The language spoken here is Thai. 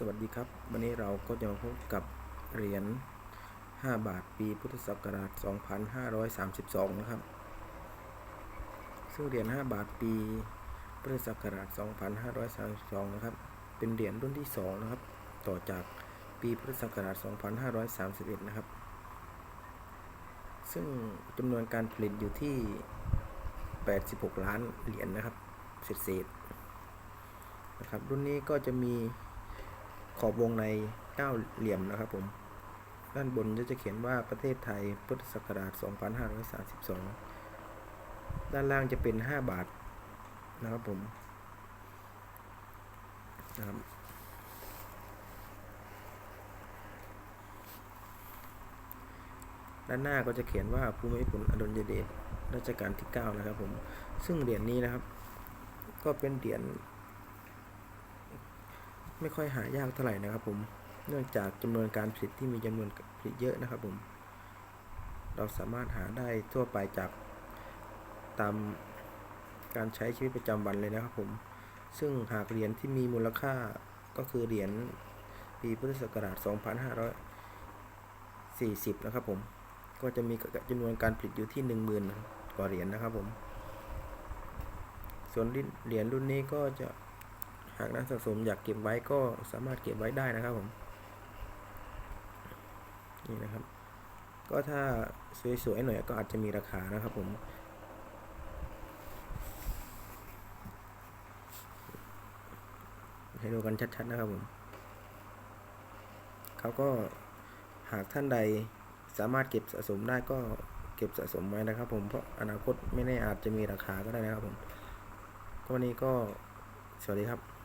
สวัสดีครับ วันนี้เราก็จะมาพบกับเหรียญ 5 บาทปีพุทธศักราช 2532 นะครับ ซึ่งเหรียญ 5 บาทปีพุทธศักราช 2532 นะครับ เป็นเหรียญรุ่นที่ 2 นะครับ ต่อจากปีพุทธศักราช 2531 นะครับ ซึ่งจำนวนการผลิตอยู่ที่ 86 ล้านเหรียญนะครับ เศษๆนะครับ รุ่นนี้ก็จะมี ขอบวงใน9เหลี่ยมนะครับผม ด้านบนก็จะเขียนว่าประเทศไทยพุทธศักราช 2532 ด้านล่างจะเป็น 5 บาทนะครับผมนะครับด้านหน้าก็จะเขียนว่าภูมิพลอดุลยเดชรัชกาลที่ 9 นะครับผม ซึ่งเหรียญนี้นะครับ ก็เป็นเหรียญ ไม่ค่อยหายากเท่าไหร่นะครับผม เนื่องจากจำนวนการผลิตที่มีจำนวนผลิตเยอะนะครับผม เราสามารถหาได้ทั่วไปจากตามการใช้ชีวิตประจำวันเลยนะครับผม ซึ่งหากเหรียญที่มีมูลค่าก็คือเหรียญปีพุทธศักราช 2540 นะครับผม ก็จะมีจำนวนการผลิตอยู่ที่ 10,000 กว่าเหรียญนะครับผม ส่วนเหรียญรุ่นนี้ก็จะ หากนักสะสมอยากเก็บไว้ก็สามารถเก็บไว้ได้นะครับผมนี่นะครับ ก็ถ้าสวยๆหน่อยก็อาจจะมีราคานะครับผมให้ดูกันชัดๆนะครับผมเขาก็หากท่านใดสามารถเก็บสะสมได้ก็เก็บสะสมไว้นะครับผมเพราะอนาคตไม่แน่อาจจะมีราคาก็ได้นะครับผมก็วันนี้ก็สวัสดีครับ